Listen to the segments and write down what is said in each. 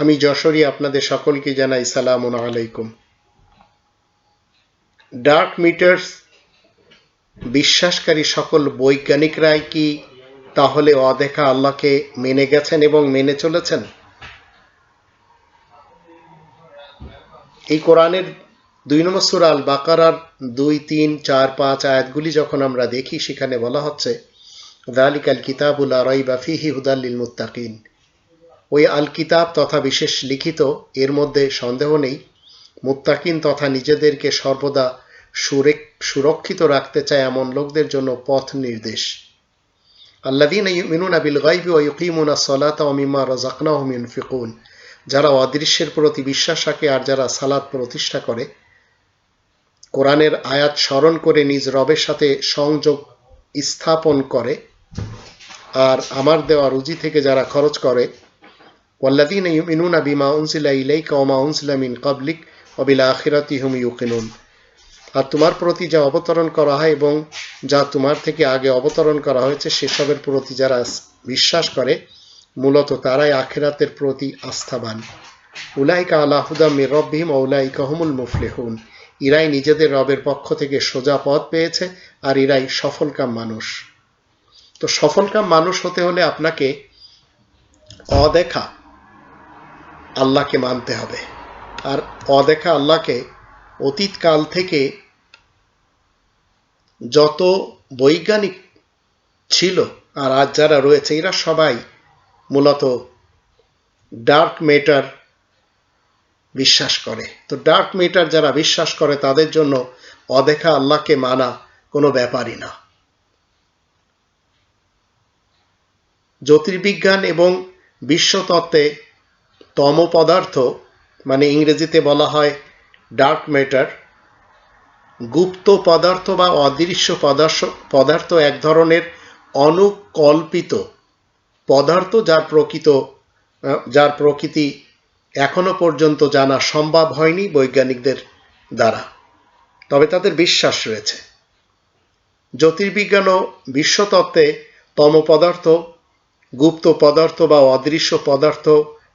আমি যশোরী আপনাদের সকলকে জানাই সালাম আলাইকুম। ডার্ক মিটার্স বিশ্বাসকারী সকল বৈজ্ঞানিকরাই কি তাহলে অদেখা আল্লাহকে মেনে গেছেন এবং মেনে চলেছেন? এই কোরআনের দুই নম্বর সুরা আল বাকারার দুই, তিন, চার, পাঁচ আয়াতগুলি যখন আমরা দেখি, সেখানে বলা হচ্ছে দালিকাল কিতাবুল আরাই বা ফিহি হুদাল্লিল মুত্তাকিন। ওই আল কিতাব তথা বিশেষ লিখিত, এর মধ্যে সন্দেহ নেই। মুত্তাকিন তথা নিজেদেরকে সর্বদা সুরক্ষিত রাখতে চায় এমন লোকদের জন্য পথ নির্দেশ। আল্লাদিন বিল গাইবি ওয়া ইউকিমুনা সলাতা ওয়া মিম্মা রাযাকনাহুম ইউনফিকুন। যারা অদৃশ্যের প্রতি বিশ্বাস রাখে আর যারা সালাত প্রতিষ্ঠা করে, কোরআনের আয়াত স্মরণ করে নিজ রবের সাথে সংযোগ স্থাপন করে। আর আমার দেওয়া রুজি থেকে যারা খরচ করে ইউমিনুনা বিমা উনসিলা ইলাইকা ওমা উনসিলা মিন কাবলিক অবিল আখিরাতি হুম ইউকিনুন আর তোমার প্রতি যা অবতরণ করা হয় এবং যা তোমার থেকে আগে অবতরণ করা হয়েছে, সেসবের প্রতি যারা বিশ্বাস করে, মূলত তারাই আখেরাতের প্রতি আস্থাবান। উলাইকা আল্লাহুদা মির রব্বিহিম উলাইকা হুমুল মুফলিহুন। ইরাই নিজেদের রবের পক্ষ থেকে সোজা পথ পেয়েছে আর ইরাই সফলকাম মানুষ। তো সফলকাম মানুষ হতে হলে আপনাকে অদেখা আল্লাহকে মানতে হবে। আর অদেখা আল্লাহকে অতীতকাল থেকে যত বৈজ্ঞানিক ছিল আর আজ যারা রয়েছে, এরা সবাই মূলত ডার্ক মেটার বিশ্বাস করে। তো ডার্ক মেটার যারা বিশ্বাস করে, তাদের জন্য অদেখা আল্লাহকে মানা কোনো ব্যাপারই না। জ্যোতির্বিজ্ঞান এবং বিশ্বতত্ত্বে তম পদার্থ মানে ইংরেজিতে বলা হয় ডার্ক ম্যাটার, গুপ্ত পদার্থ বা অদৃশ্য পদার্থ পদার্থ এক ধরনের অনুকল্পিত পদার্থ যার প্রকৃত, যার প্রকৃতি এখনও পর্যন্ত জানা সম্ভব হয়নি বৈজ্ঞানিকদের দ্বারা। তবে তাদের বিশ্বাস রয়েছে। জ্যোতির্বিজ্ঞান ও বিশ্বতত্ত্বে তম পদার্থ, গুপ্ত পদার্থ বা অদৃশ্য পদার্থ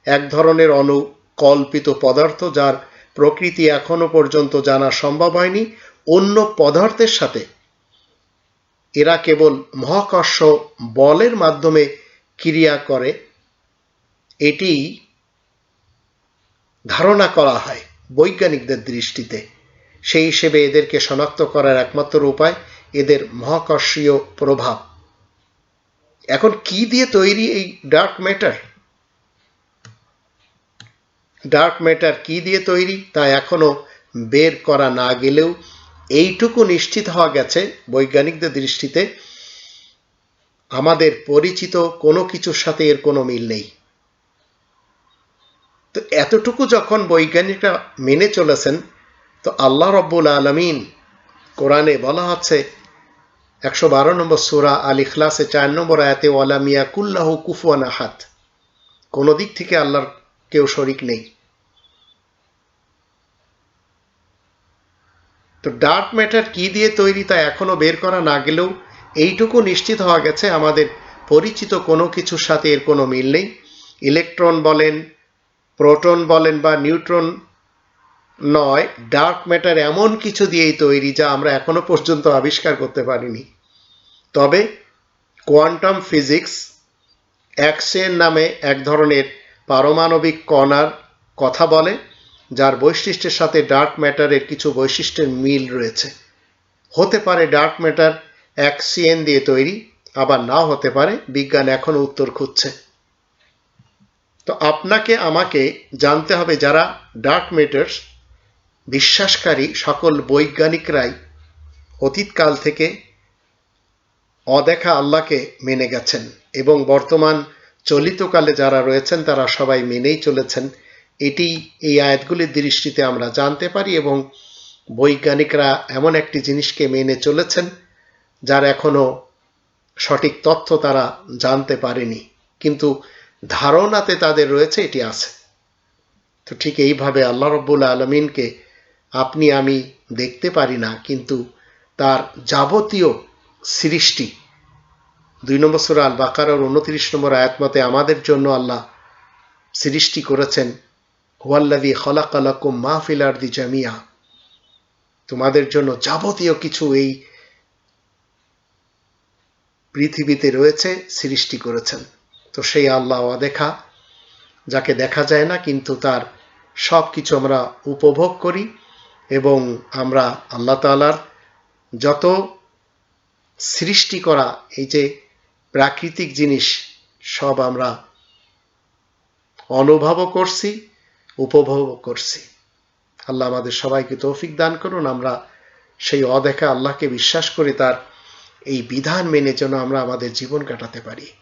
এক ধরনের অনুকল্পিত পদার্থ যার প্রকৃতি এখনও পর্যন্ত জানা সম্ভব হয়নি। অন্য পদার্থের সাথে এরা কেবল মহাকর্ষ বলের মাধ্যমে ক্রিয়া করে। এটি ধারণা করা হয় বৈজ্ঞানিকদের দৃষ্টিতে। সেই হিসেবে এদেরকে শনাক্ত করার একমাত্র উপায় এদের মহাকর্ষীয় প্রভাব। এখন কি দিয়ে তৈরি এই ডার্ক ম্যাটার ডার্ক ম্যাটার কি দিয়ে তৈরি তা এখনও বের করা না গেলেও এইটুকু নিশ্চিত হওয়া গেছে বৈজ্ঞানিকদের দৃষ্টিতে। আমাদের পরিচিত কোনো কিছুর সাথে এর কোনো মিল নেই। তো এতটুকু যখন বৈজ্ঞানিকরা মেনে চলেছেন, তো আল্লাহ রব্বুল আলমিন কোরআনে বলা হচ্ছে একশো বারো নম্বর সুরা আল ইখলাসে চার নম্বর আয়াতে ওয়ালামিয়া কুল্লাহ কুফুয়ান আহাত কোনো দিক থেকে আল্লাহর কেউ শরিক নেই। তো ডার্ক ম্যাটার কি দিয়ে তৈরি তা এখনও বের করা না গেলেও এইটুকু নিশ্চিত হওয়া গেছে, আমাদের পরিচিত কোনো কিছুর সাথে এর কোনো মিল নেই। ইলেকট্রন বলেন প্রোটন বলেন বা নিউট্রন নয় ডার্ক ম্যাটার এমন কিছু দিয়েই তৈরি যা আমরা এখনও পর্যন্ত আবিষ্কার করতে পারিনি। তবে কোয়ান্টাম ফিজিক্স অ্যাক্সেন নামে এক ধরনের পারমাণবিক কণার কথা বলে, যার বৈশিষ্ট্যের সাথে ডার্ক ম্যাটারের কিছু বৈশিষ্ট্যের মিল রয়েছে। হতে পারে ডার্ক ম্যাটার এক সিএন দিয়ে তৈরি, আবার নাও হতে পারে বিজ্ঞান এখনও উত্তর খুঁজছে। তো আপনাকে আমাকে জানতে হবে যারা ডার্ক ম্যাটার্স বিশ্বাসকারী সকল বৈজ্ঞানিকরাই অতীতকাল থেকে অদেখা আল্লাহকে মেনে গেছেন এবং বর্তমান চলিতকালে যারা রয়েছেন, তারা সবাই মেনেই চলেছেন। এটি এই আয়াতগুলির দৃষ্টিতে আমরা জানতে পারি এবং বৈজ্ঞানিকরা এমন একটি জিনিসকে মেনে চলেছেন, যার এখনও সঠিক তথ্য তারা জানতে পারেনি। কিন্তু ধারণাতে তাদের রয়েছে, এটি আছে। তো ঠিক এইভাবে আল্লাহ রব্বুল আলমিনকে আপনি আমি দেখতে পারি না, কিন্তু তার যাবতীয় সৃষ্টি দুই নম্বর সুরা আল বাকার উনত্রিশ নম্বর আয়াত মতে আমাদের জন্য আল্লাহ সৃষ্টি করেছেন হুয়াল্লাদি খলাকালাকুম মাহফিল আরদি জামিয়া তোমাদের জন্য যাবতীয় কিছু এই পৃথিবীতে রয়েছে, সৃষ্টি করেছেন। তো সেই আল্লাহ দেখা যাকে দেখা যায় না, কিন্তু তার সব কিছু আমরা উপভোগ করি এবং আমরা আল্লাহ তালার যত সৃষ্টি করা, এই যে প্রাকৃতিক জিনিস সব আমরা অনুভবও করছি, উপভোগও করছি। আল্লাহ আমাদের সবাইকে তৌফিক দান করুন। আমরা সেই অদেখা আল্লাহকে বিশ্বাস করে, তার এই বিধান মেনে যেন আমরা আমাদের জীবন কাটাতে পারি।